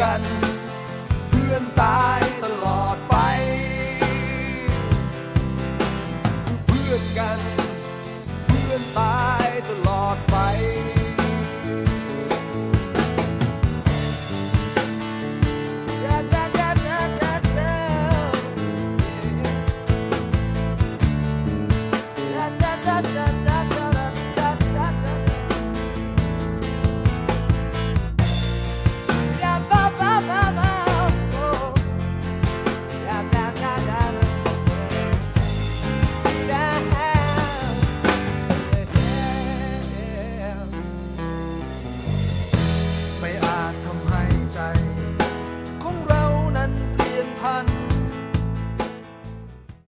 gotten